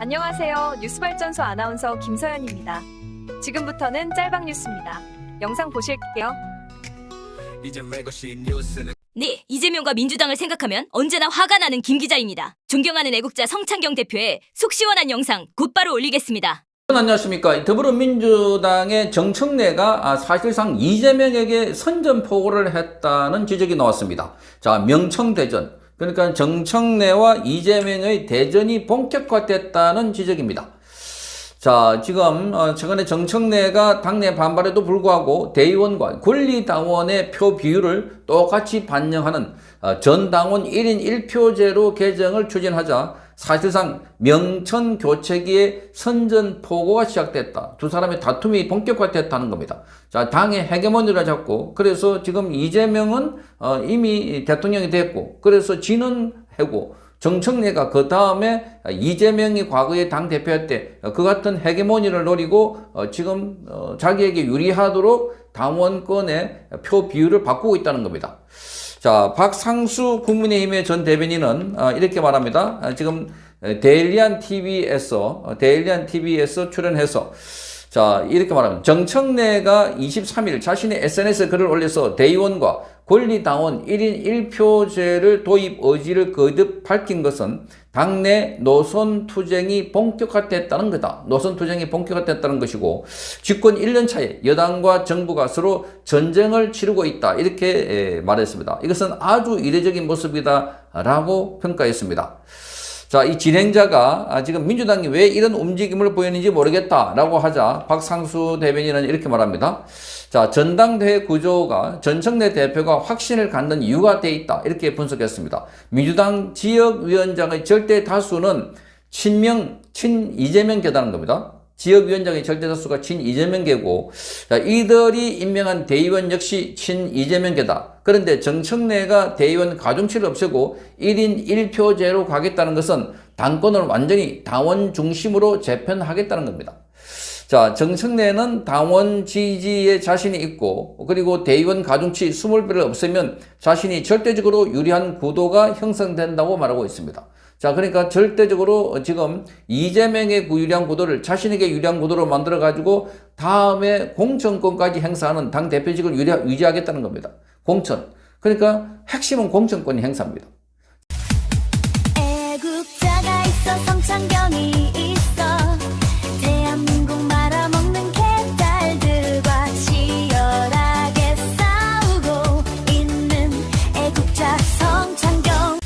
안녕하세요. 뉴스발전소 아나운서 김서연입니다. 지금부터는 짤방 뉴스입니다. 영상 보실게요. 네, 이재명과 민주당을 생각하면 언제나 화가 나는 김 기자입니다. 존경하는 애국자 성창경 대표의 속 시원한 영상 곧바로 올리겠습니다. 안녕하십니까. 더불어민주당의 정청래가 아, 사실상 이재명에게 선전포고를 했다는 지적이 나왔습니다. 자, 명청대전. 그러니까 정청래와 이재명의 대전이 본격화됐다는 지적입니다. 자, 지금 어, 최근에 정청래가 당내 반발에도 불구하고 대의원과 권리당원의 표 비율을 똑같이 반영하는 어, 전당원 1인 1표제로 개정을 추진하자 사실상 명천 교체기의 선전포고가 시작됐다. 두 사람의 다툼이 본격화됐다는 겁니다. 자, 당의 헤게모니를 잡고 그래서 지금 이재명은 어, 이미 대통령이 됐고 그래서 지는 해고 정청래가 그 다음에 이재명이 과거에 당 대표할 때그 같은 헤게모니를 노리고 어, 지금 어, 자기에게 유리하도록 당원권의 표 비율을 바꾸고 있다는 겁니다. 자, 박상수 국민의힘의 전 대변인은 어, 이렇게 말합니다. 아, 지금 데일리안 TV에서 데일리안 TV에서 출연해서 자, 이렇게 말하면 정청래가 23일 자신의 SNS에 글을 올려서 대의원과 권리당원 1인 1표제를 도입 의지를 거듭 밝힌 것은 당내 노선 투쟁이 본격화됐다는 거다. 노선 투쟁이 본격화됐다는 것이고 집권 1년 차에 여당과 정부가 서로 전쟁을 치르고 있다. 이렇게 에, 말했습니다. 이것은 아주 이례적인 모습이다라고 평가했습니다. 자, 이 진행자가 아, 지금 민주당이 왜 이런 움직임을 보이는지 모르겠다라고 하자 박상수 대변인은 이렇게 말합니다. 자, 전당대회 구조가 전청래 대표가 확신을 갖는 이유가 돼 있다. 이렇게 분석했습니다. 민주당 지역위원장의 절대 다수는 친명, 친 이재명 계다는 겁니다. 지역위원장의 절대다수가 친 이재명계고 자, 이들이 임명한 대의원 역시 친 이재명계다. 그런데 정청래가 대의원 가중치를 없애고 1인 1표제로 가겠다는 것은 당권을 완전히 당원 중심으로 재편하겠다는 겁니다. 자, 정청래는 당원 지지에 자신이 있고, 그리고 대의원 가중치 20배를 없애면 자신이 절대적으로 유리한 구도가 형성된다고 말하고 있습니다. 자, 그러니까 절대적으로 지금 이재명의 그 유리한 구도를 자신에게 유리한 구도로 만들어가지고 다음에 공천권까지 행사하는 당 대표직을 유지하겠다는 겁니다. 공천. 그러니까 핵심은 공천권이 행사입니다. 애국자가 있어 성창경이